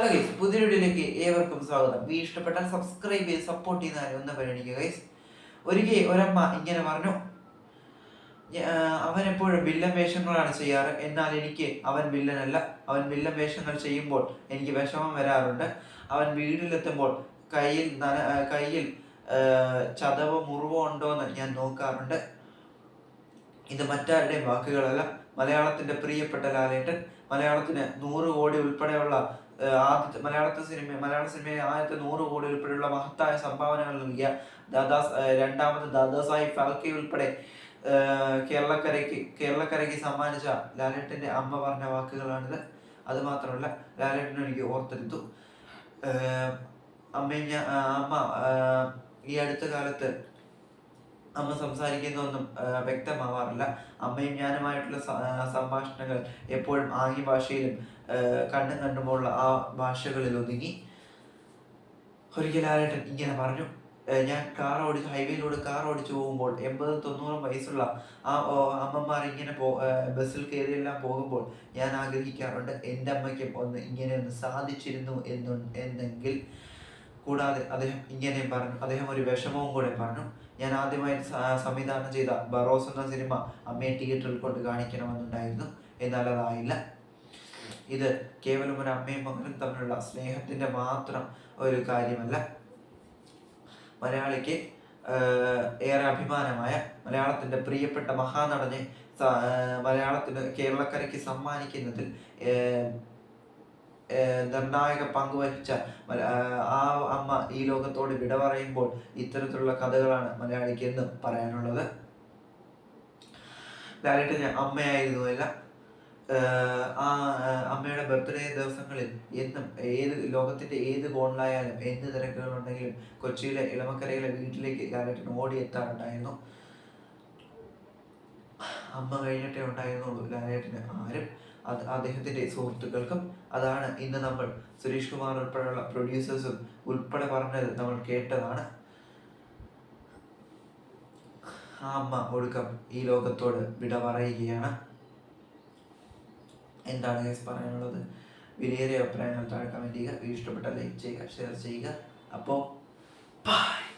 Hello guys പുതിയ വീഡിയോയിലേക്ക് ഏവർക്കും സ്വാഗതം. വീ ഇഷ്ടപ്പെട്ടാൽ സബ്സ്ക്രൈബ് ചെയ്ത് സപ്പോർട്ട് ചെയ്യുന്ന ഒന്ന് പരിഗണിക്കുക ഗൈസ് ഒരിക്കൽ ഒരമ്മ ഇങ്ങനെ പറഞ്ഞു അവൻ എപ്പോഴും വില്ലൻ വേഷങ്ങളാണ് ചെയ്യാറ്. എന്നാൽ എനിക്ക് അവൻ വില്ലനല്ല അവൻ വില്ലൻ വേഷങ്ങൾ ചെയ്യുമ്പോൾ എനിക്ക് വിഷമം വരാറുണ്ട്. അവൻ വീട്ടിലെത്തുമ്പോൾ കയ്യിൽ നന കയ്യിൽ ചതവോ മുറിവോ ഉണ്ടോ എന്ന് ഞാൻ നോക്കാറുണ്ട്. ഇത് മറ്റാരുടെയും വാക്കുകളല്ല. മലയാളത്തിന്റെ പ്രിയപ്പെട്ട ലാലേട്ടൻ മലയാളത്തിന് നൂറ് കോടി ഉൾപ്പെടെയുള്ള ആദ്യത്തെ മലയാളത്തെ സിനിമ മലയാള സിനിമയെ ആദ്യത്തെ നൂറ് കോടി ഉൾപ്പെടെയുള്ള മഹത്തായ സംഭാവനകൾ നൽകിയ ദാദാ രണ്ടാമത് ദാദാസാഹിബ് ഫാൽക്കെ ഉൾപ്പെടെ കേരളക്കരയ്ക്ക് കേരളക്കരയ്ക്ക് സമ്മാനിച്ച ലാലേട്ടന്റെ അമ്മ പറഞ്ഞ വാക്കുകളാണിത്. അത് മാത്രമല്ല ലാലേട്ടൻ എനിക്ക് ഓർത്തെടുത്തു. അമ്മ അമ്മ ഈ അടുത്ത കാലത്ത് അമ്മ സംസാരിക്കുന്നതൊന്നും ആഹ് വ്യക്തമാവാറില്ല. അമ്മയും ഞാനുമായിട്ടുള്ള സംഭാഷണങ്ങൾ എപ്പോഴും ആംഗ്യ ഭാഷയിലും കണ്ണും കണ്ടുമുള്ള ആ ഭാഷകളിൽ ഒതുങ്ങി. ഒരിക്കൽ ഇങ്ങനെ പറഞ്ഞു ഞാൻ കാർ ഓടിച്ച് ഹൈവേയിലൂടെ കാർ ഓടിച്ചു പോകുമ്പോൾ എൺപത് തൊണ്ണൂറും വയസ്സുള്ള ആ അമ്മമാർ ഇങ്ങനെ പോ ബസ്സിൽ കയറിയെല്ലാം പോകുമ്പോൾ ഞാൻ ആഗ്രഹിക്കാറുണ്ട് എന്റെ അമ്മയ്ക്കും ഒന്ന് ഇങ്ങനെ ഒന്ന് സാധിച്ചിരുന്നു എന്നു എന്നെങ്കിൽ കൂടാതെ അദ്ദേഹം ഇങ്ങനെയും പറഞ്ഞു. അദ്ദേഹം ഒരു വിഷമവും കൂടെ പറഞ്ഞു. ഞാൻ ആദ്യമായി സംവിധാനം ചെയ്ത ബറോസ് എന്ന സിനിമ അമ്മയെ തിയേറ്ററിൽ കൊണ്ട് കാണിക്കണമെന്നുണ്ടായിരുന്നു. എന്നാൽ അതായില്ല. ഇത് കേവലം ഒരു അമ്മയും മകനും തമ്മിലുള്ള സ്നേഹത്തിന്റെ മാത്രം ഒരു കാര്യമല്ല. മലയാളിക്ക് ഏറെ അഭിമാനമായ മലയാളത്തിന്റെ പ്രിയപ്പെട്ട മഹാനടനെ മലയാളത്തിന് കേരളക്കരയ്ക്ക് സമ്മാനിക്കുന്നതിൽ നിർണായക പങ്ക് വഹിച്ച ആ അമ്മ ഈ ലോകത്തോട് വിട പറയുമ്പോൾ ഇത്തരത്തിലുള്ള കഥകളാണ് മലയാളിക്ക് എന്നും പറയാനുള്ളത്. അമ്മയായിരുന്നു അല്ല. ആ അമ്മയുടെ ബർത്ത്ഡേ ദിവസങ്ങളിൽ എന്നും ഏത് ലോകത്തിന്റെ ഏത് കോണിലായാലും എന്ത് തിരക്കുകളുണ്ടെങ്കിലും കൊച്ചിയിലെ ഇളമക്കരയിലെ വീട്ടിലേക്ക് ലാലേട്ടൻ ഓടിയെത്താറുണ്ടായിരുന്നു. അമ്മ കഴിഞ്ഞിട്ടേ ഉണ്ടായിരുന്നുള്ളൂ ലാലേട്ടന്. ആരും അത് അദ്ദേഹത്തിന്റെ സുഹൃത്തുക്കൾക്കും അതാണ് ഇന്ന് നമ്മൾ സുരേഷ് കുമാർ ഉൾപ്പെടെയുള്ള പ്രൊഡ്യൂസേഴ്സും ഉൾപ്പെടെ പറഞ്ഞത് നമ്മൾ കേട്ടതാണ്. ആ അമ്മ ഒടുക്കം ഈ ലോകത്തോട് വിട പറയുകയാണ്. എന്താണ് ഗൈസ് പറയാനുള്ളത്? വിലയേറിയ അഭിപ്രായങ്ങൾ താഴെ കമന്റ് ചെയ്യുക. ഇഷ്ടപ്പെട്ട ലൈക്ക് ചെയ്യുക ഷെയർ ചെയ്യുക. അപ്പോൾ ബൈ